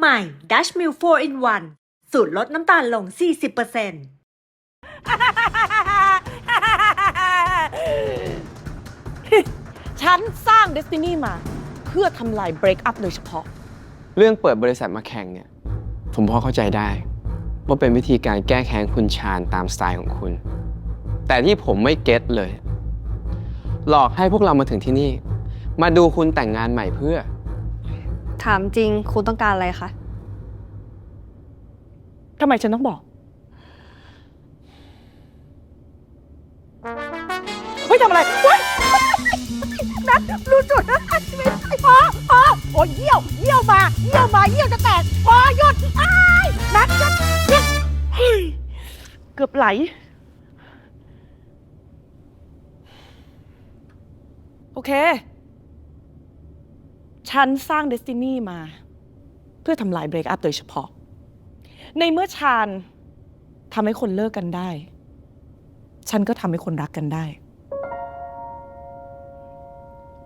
ใหม่ Dash Milk 4 in 1 สูตรลดน้ำตาลลง 40%ฉันสร้าง Destiny มา เพื่อทำลาย Break Up โดยเฉพาะ เรื่องเปิดบริษัทมาแข่งเนี่ย ผมพอเข้าใจได้ ว่าเป็นวิธีการแก้แค้นคุณชาญตามสไตล์ของคุณ แต่ที่ผมไม่เก็ตเลย หลอกให้พวกเรามาถึงที่นี่ มาดูคุณแต่งงานใหม่เพื่อ ถามจริงคุณต้องการอะไรคะ ทำไมฉันต้องบอก เฮ้ยทำอะไรเฮ้ยนัดรู้จุดนะพอพอโอ้ยเยี่ยว เยี่ยวมา เยี่ยวมา เยี่ยวจะแตกพอหยุดอ้ายนัดนัดเนี่ยเฮ้ยเกือบไหล โอเค ฉันสร้าง Destiny มา เพื่อทำลาย Break Up โดยเฉพาะ ในเมื่อชาญทำให้คนเลิกกันได้ ฉันก็ทำให้คนรักกันได้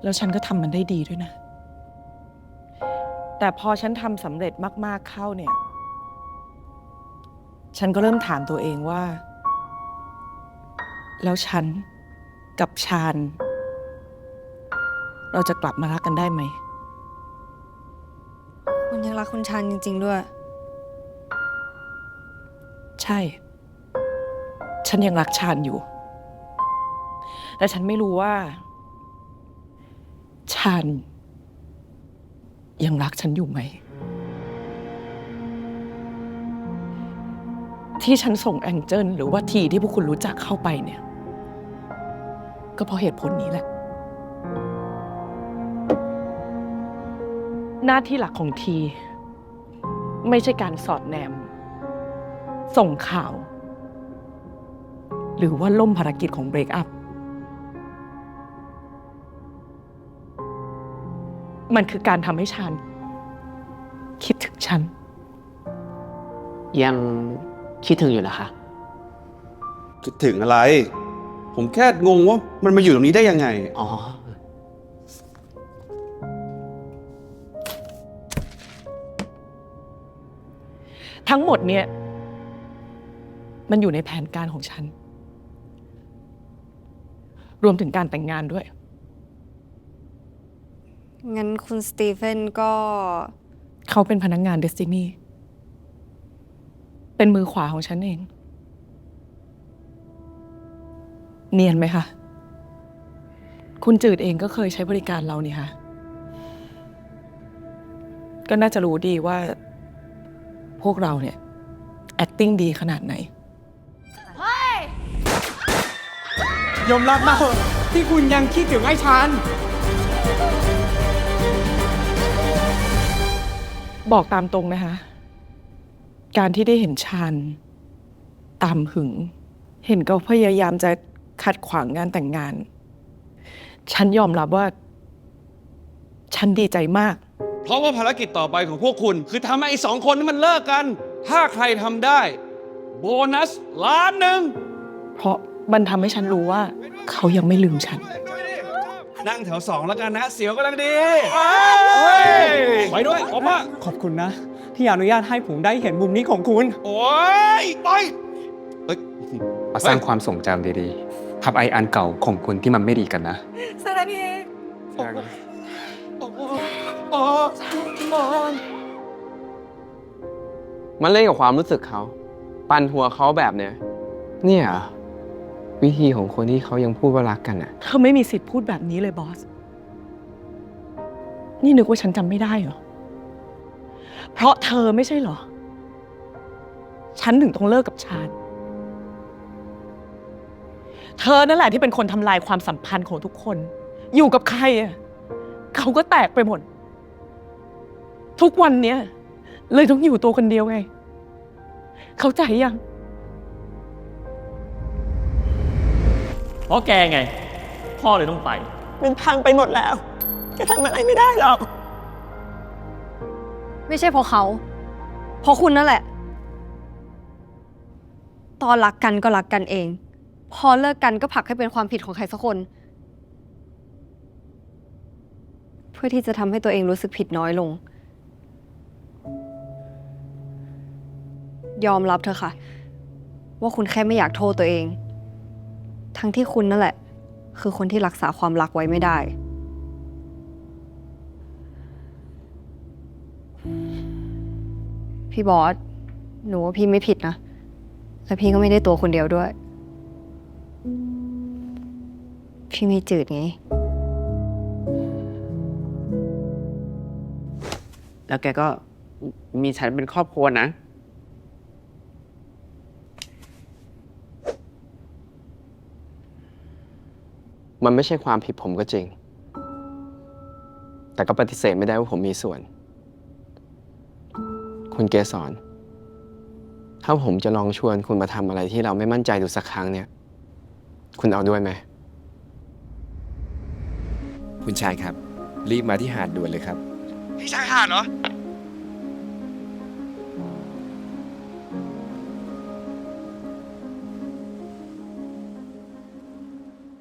แล้วฉันก็ทำมันได้ดีด้วยนะ แต่พอฉันทำสำเร็จมาก ๆเข้าเนี่ย ฉันก็เริ่มถามตัวเองว่า แล้วฉันกับชาญเราจะกลับมารักกันได้ไหม รักคุณชันจริง ๆ ด้วย ใช่ ฉันยังรักชาญอยู่แต่ฉันไม่รู้ว่า ชาญยังรักฉันอยู่ไหม ที่ฉันส่งแองเจิลหรือว่าทีที่พวกคุณรู้จักเข้าไปเนี่ย ก็เพราะเหตุผลนี้แหละ หน้าที่หลักของที ไม่ใช่การสอดแนม ส่งข่าว หรือว่าล่มภารกิจของ Break Up มันคือการทำให้ฉันคิดถึงฉัน ยังคิดถึงอยู่นะคะ คิดถึงอะไร ผมแค่งงว่ามันมาอยู่ตรงนี้ได้ยังไง อ๋อ ทั้งหมดเนี่ย มันอยู่ในแผนการของฉัน รวมถึงการแต่งงานด้วย งั้นคุณสตีเฟนก็ เขาเป็นพนักงานเดสตินีเป็นมือขวาของฉันเอง เนียนไหมคะ คุณจืดเองก็เคยใช้บริการเรานี่คะก็น่าจะรู้ดีว่า พวกเราเนี่ย acting ดีขนาดไหน ยอมรับมาเถอะที่คุณยังคิดถึงไอ้ชัน บอกตามตรงนะคะ การที่ได้เห็นชาญตามหึง เห็นเขาพยายามจะขัดขวางงานแต่งงาน ฉันยอมรับว่า ฉันดีใจมาก เพราะว่าภารกิจต่อไปของพวกคุณ คือทำให้ไอ้สองคนนี้มันเลิกกัน ถ้าใครทำได้ โบนัสล้านหนึ่งเพราะมันทำให้ฉันรู้ว่า เขายังไม่ลืมฉัน นั่งแถวสองแล้วกันนะ เสียวกำลังดีไปด้วยออกมาขอบคุณนะ ที่อนุญาตให้ผมได้เห็นมุมนี้ของคุณ โอ้ยไปเอ้ยมาสร้างความทรงจำดีๆทับไออันเก่าของคุณที่มันไม่ดีกันนะ มันเล่นกับความรู้สึกเขา ปั่นหัวเขาแบบเนี้ย เนี่ยเหรอวิธีของคนที่เขายังพูดว่ารักกันอะเธอไม่มีสิทธิ์พูดแบบนี้เลยบอส นี่นึกว่าฉันจำไม่ได้เหรอ เพราะเธอไม่ใช่เหรอ ฉันถึงต้องเลิกกับชาญเธอนั่นแหละที่เป็นคนทำลายความสัมพันธ์ของทุกคน อยู่กับใครอะเขาก็แตกไปหมด ทุกวันเนี้ยเลยต้องอยู่ตัวคนเดียวไง เข้าใจยัง เพราะแกไง พ่อเลยต้องไป มันพังไปหมดแล้ว จะทำอะไรไม่ได้หรอก ไม่ใช่เพราะเขา เพราะคุณนั่นแหละ ตอนรักกันก็รักกันเอง พอเลิกกันก็ผลักให้เป็นความผิดของใครสักคน เพื่อที่จะทำให้ตัวเองรู้สึกผิดน้อยลง ยอมรับเถอะค่ะ ว่าคุณแค่ไม่อยากโทษตัวเอง ทั้งที่คุณนั่นแหละ คือคนที่รักษาความรักไว้ไม่ได้ พี่บอส หนูว่าพี่ไม่ผิดนะ และพี่ก็ไม่ได้ตัวคนเดียวด้วย พี่ไม่จืดไง แล้วแกก็มีฉันเป็นครอบครัวนะ มันไม่ใช่ความผิดผมก็จริง แต่ก็ปฏิเสธไม่ได้ว่าผมมีส่วน คุณเกสรถ้าผมจะลองชวนคุณมาทำอะไรที่เราไม่มั่นใจดูสักครั้งเนี่ย คุณเอาด้วยไหม คุณชายครับ รีบมาที่หาดด่วนเลยครับที่ชายหาดเหรอ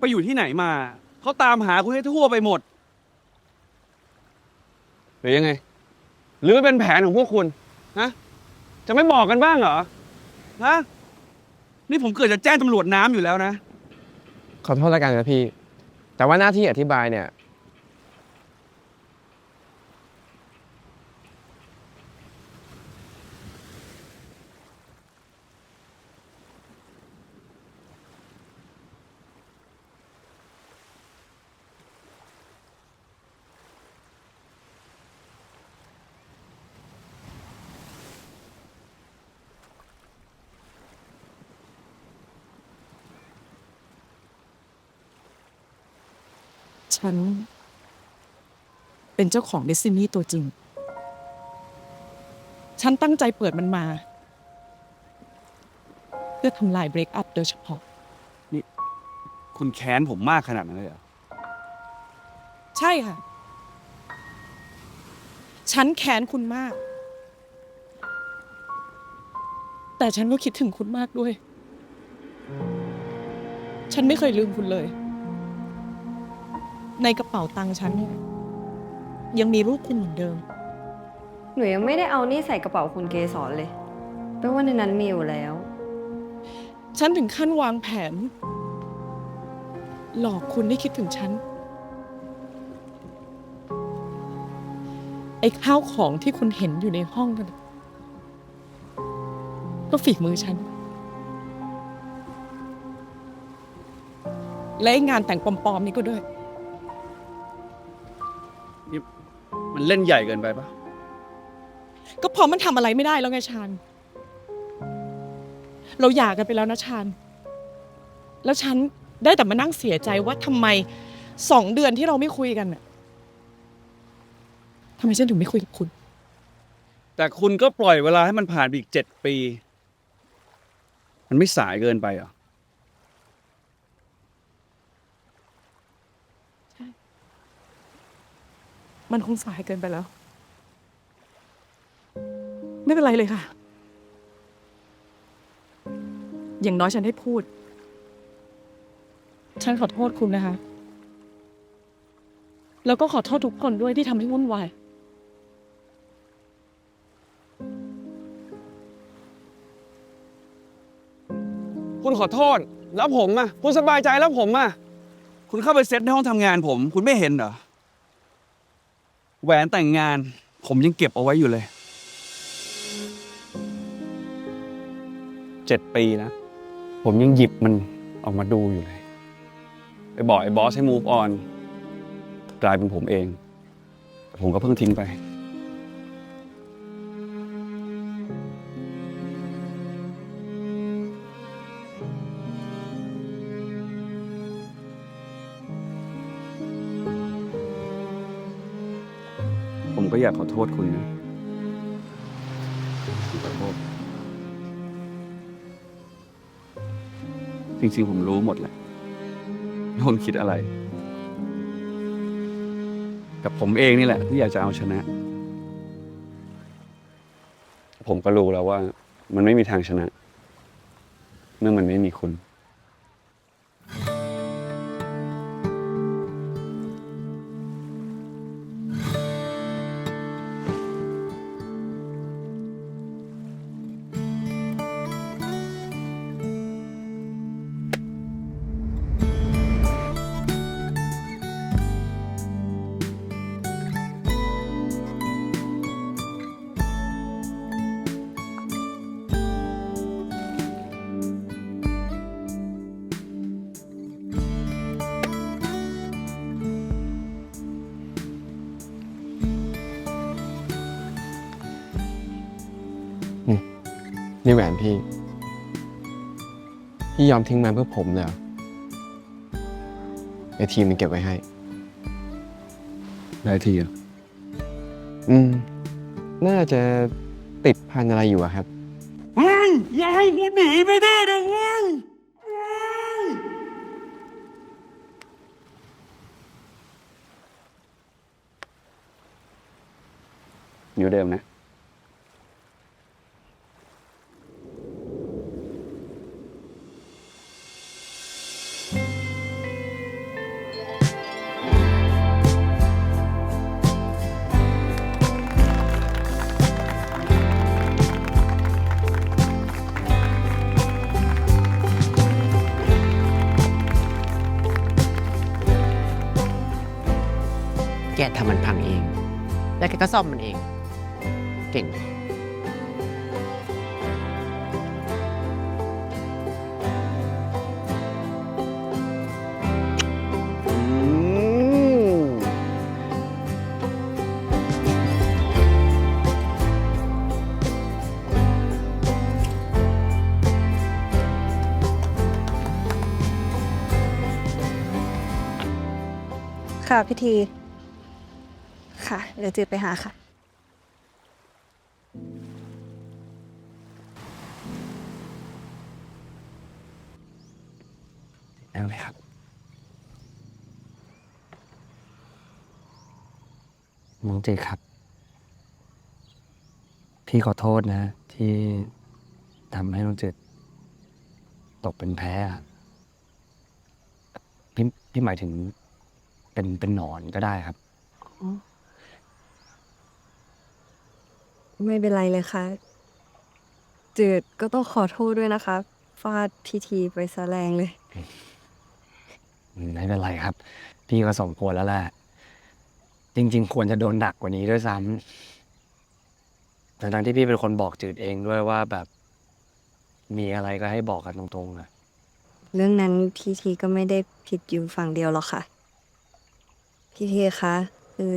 ไปอยู่ที่ไหนมา เขาตามหาคุณให้ทั่วไปหมด หรือยังไง หรือเป็นแผนของพวกคุณฮะจะไม่บอกกันบ้างเหรอฮะนี่ผมเกิดจะแจ้งตำรวจน้ำอยู่แล้วนะ ขอโทษแล้วกันนะพี่ แต่ว่าหน้าที่อธิบายเนี่ย ฉัน เป็นเจ้าของเดซินี่ตัวจริง ฉันตั้งใจเปิดมันมา เพื่อทำลายเบรกอัพโดยเฉพาะ คุณแค้นผมมากขนาดนั้นเลยเหรอ ใช่ค่ะ ฉันแค้นคุณมาก แต่ฉันก็คิดถึงคุณมากด้วย ฉันไม่เคยลืมคุณเลย ในกระเป๋าตังค์ฉันเนี่ยยังมีรูปคุณเหมือนเดิม หนูยังไม่ได้เอานี่ใส่กระเป๋าคุณเกสรเลยแปลว่าในนั้นมีอยู่แล้ว ฉันถึงขั้นวางแผน หลอกคุณให้คิดถึงฉัน ไอ้ข้าวของที่คุณเห็นอยู่ในห้องนั่นน่ะก็ฝีมือฉัน และไอ้งานแต่งปลอมๆนี่ก็ด้วย มันเล่นใหญ่เกินไปปะก็เพราะมันทำอะไรไม่ได้แล้วไงชาญเราหย่ากันไปแล้วนะชาญแล้วฉันได้แต่มานั่งเสียใจว่าทำไมสองเดือนที่เราไม่คุยกันน่ะทำไมฉันถึงไม่คุยกับคุณ แต่คุณก็ปล่อยเวลาให้มันผ่านไปอีกเจ็ดปี มันไม่สายเกินไปเหรอ มันคงสายเกินไปแล้ว ไม่เป็นไรเลยค่ะ อย่างน้อยฉันได้พูด ฉันขอโทษคุณนะคะ แล้วก็ขอโทษทุกคนด้วยที่ทำให้วุ่นวาย คุณขอโทษ แล้วผมอะ คุณสบายใจแล้วผมอะ คุณเข้าไปเซตในห้องทำงานผม คุณไม่เห็นเหรอ แหวนแต่งงาน ผมยังเก็บเอาไว้อยู่เลยเจ็ดปีนะ ผมยังหยิบมันออกมาดูอยู่เลยไปบอกไอ้บอสให้ move on กลายเป็นผมเอง ผมก็เพิ่งทิ้งไป อยากขอโทษคุณนะขอโทษจริงๆ ผมรู้หมดแหละว่าคุณคิดอะไร กับผมเองนี่แหละ ที่อยากจะเอาชนะ ผมก็รู้แล้วว่า มันไม่มีทางชนะ เมื่อมันไม่มีคุณ นี่แหวนพี่ พี่ยอมทิ้งมันเพื่อผมเลยเหรอไอทีมมันเก็บไว้ให้ ได้ทีอะอืม น่าจะติดพันอะไรอยู่อะครับอย่าให้กูหนีไปได้นะเว้ยอยู่เดิมนะ แกทำมันพังเอง แล้วแกก็ซ่อมมันเอง เก่ง ค่ะพิธี เดี๋ยวจืดไปหาค่ะ นั่งเลยครับ น้องเจครับ พี่ขอโทษนะ ที่ทำให้น้องเจดตกเป็นแพ้อะพี่พี่หมายถึงเป็นเป็นหนอนก็ได้ครับ ไม่เป็นไรเลยค่ะ จืดก็ต้องขอโทษด้วยนะคะฟาดพิธีไปซะแรงเลย ไม่เป็นไรครับ พี่ก็สมควรแล้วแหละ จริง ๆ ควรจะโดนหนักกว่านี้ด้วยซ้ำทั้งๆที่พี่เป็นคนบอกจืดเองด้วยว่าแบบ มีอะไรก็ให้บอกกันตรงๆนะเรื่องนั้นพิธีก็ไม่ได้ผิดอยู่ฝั่งเดียวหรอกค่ะพิธีคะคือ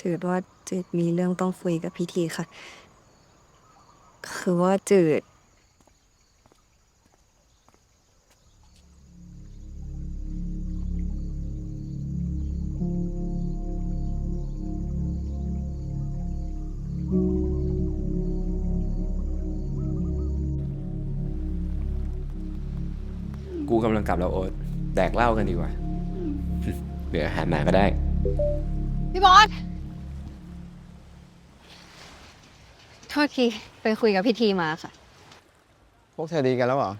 ถือว่าจืดมีเรื่องต้องคุยกับพิธีค่ะ คือว่าจืด กูกำลังกลับแล้วโอ๊ตแดกเหล้ากันดีกว่า เหลืออาหารหมาก็ได้ พี่บอส โทษทีไปคุยกับพิธีมาค่ะ พวกเธอดีกันแล้วเหรอ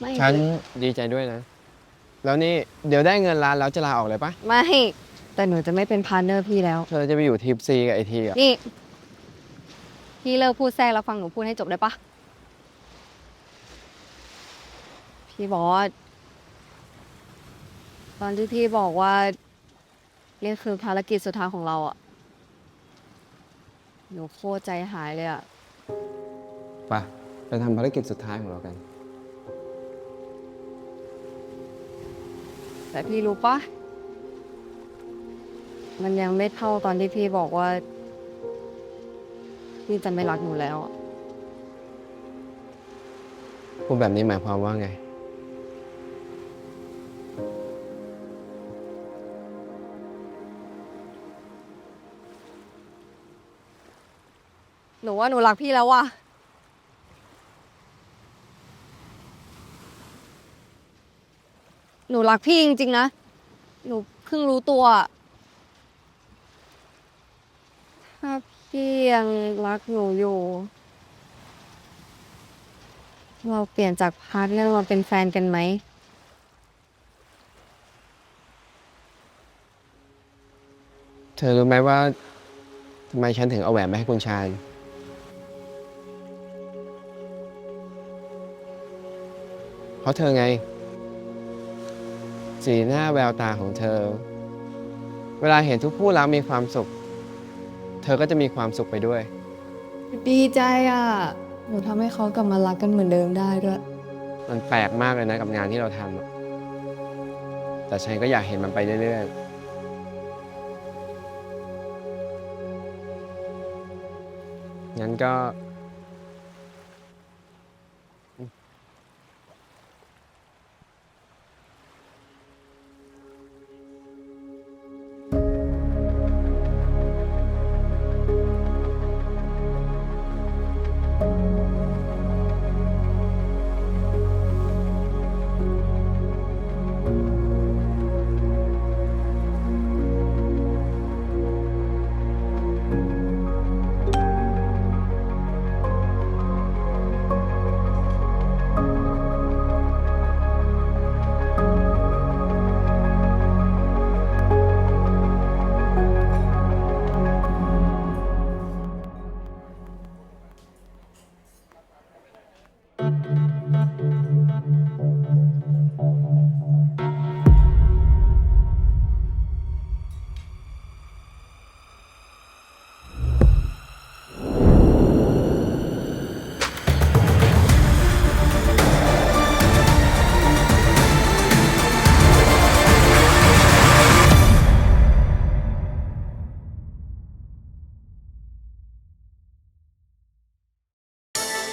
ไม่ฉันดีใจด้วยนะ แล้วนี่เดี๋ยวได้เงินล้านแล้วจะลาออกเลยปะไม่ แต่หนูจะไม่เป็นพาร์ทเนอร์พี่แล้ว เธอจะไปอยู่ทีมซีกับไอทีอะ นี่ พี่เลิกพูดแทรกแล้วฟังหนูพูดให้จบได้ปะพี่บอสตอนที่พี่บอกว่านี่คือภารกิจสุดท้ายของเราอะ หนูโคตรใจหายเลยอะไปไปทำภารกิจสุดท้ายของเรากัน แต่พี่รู้ปะมันยังไม่เท่าตอนที่พี่บอกว่า พี่จะไม่รักหนูแล้วอะ พูดแบบนี้หมายความว่าไง หนูว่าหนูรักพี่แล้วว่ะหนูรักพี่จริงๆนะ หนูเพิ่งรู้ตัว ถ้าพี่ยังรักหนูอยู่ เราเปลี่ยนจากพาร์ทเนอร์มาเป็นแฟนกันไหม เธอรู้ไหมว่าทำไมฉันถึงเอาแหวนมาให้คุณชาย ราะเธอไง สีหน้าแววตาของเธอ เวลาเห็นทุกคู่รักมีความสุข เธอก็จะมีความสุขไปด้วย ดีใจอะ หนูทำให้เขากลับมารักกันเหมือนเดิมได้ด้วย มันแปลกมากเลยนะกับงานที่เราทำอะแต่ฉันก็อยากเห็นมันไปเรื่อยๆ งั้นก็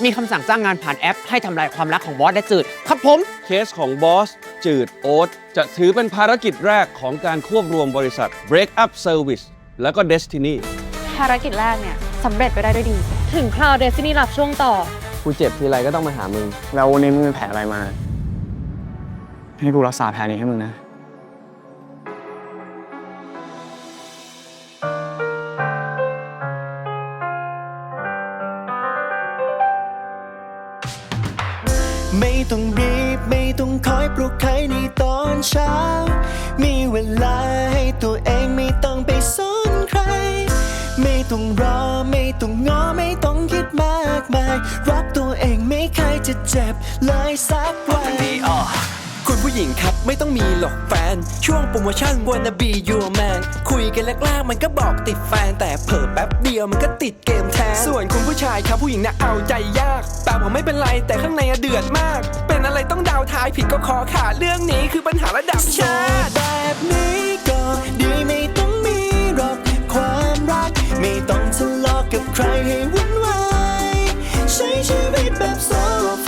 มีคำสั่งจ้างงานผ่านแอป ให้ทำลายความรักของบอสและจืดครับผม เคสของบอสจืดโอ๊ตจะถือเป็นภารกิจแรกของการควบรวมบริษัท Break Up Service แล้วก็ Destiny ภารกิจแรกเนี่ยสำเร็จไปได้ด้วยดี ถึงคราวเดซินี่รับช่วงต่อ กูเจ็บทีไรก็ต้องมาหามึง แล้ววันนี้มึงมีแผลอะไรมา ให้กูรักษาแผลนี้ให้มึงนะ เช้า มีเวลาให้ตัวเองไม่ต้องไปสนใคร ไม่ต้องรอไม่ต้องงอไม่ต้องคิดมากมาย รักตัวเองไม่เคยจะเจ็บเลยสักวัน คุณผู้หญิงครับไม่ต้องมีหรอกแฟน ช่วงโปรโมชั่น wanna be your man คุยกันแรกๆมันก็บอกติดแฟน แต่เผลอแป๊บเดียวมันก็ติดเกมแทนส่วนคุณผู้ชายครับผู้หญิงน่ะเอาใจยากแต่ผมไม่เป็นไรแต่ข้างในอะเดือดมาก เป็นอะไรต้องดาวท้ายผิดก็คอขาดเรื่องนี้คือปัญหาระดับชาติแบบนี้ก็ดีไม่ต้องมีหรอกความรัก ไม่ต้องทะเลาะกับใครให้วุ่นวายใช้ชีวิตแบบโซฟ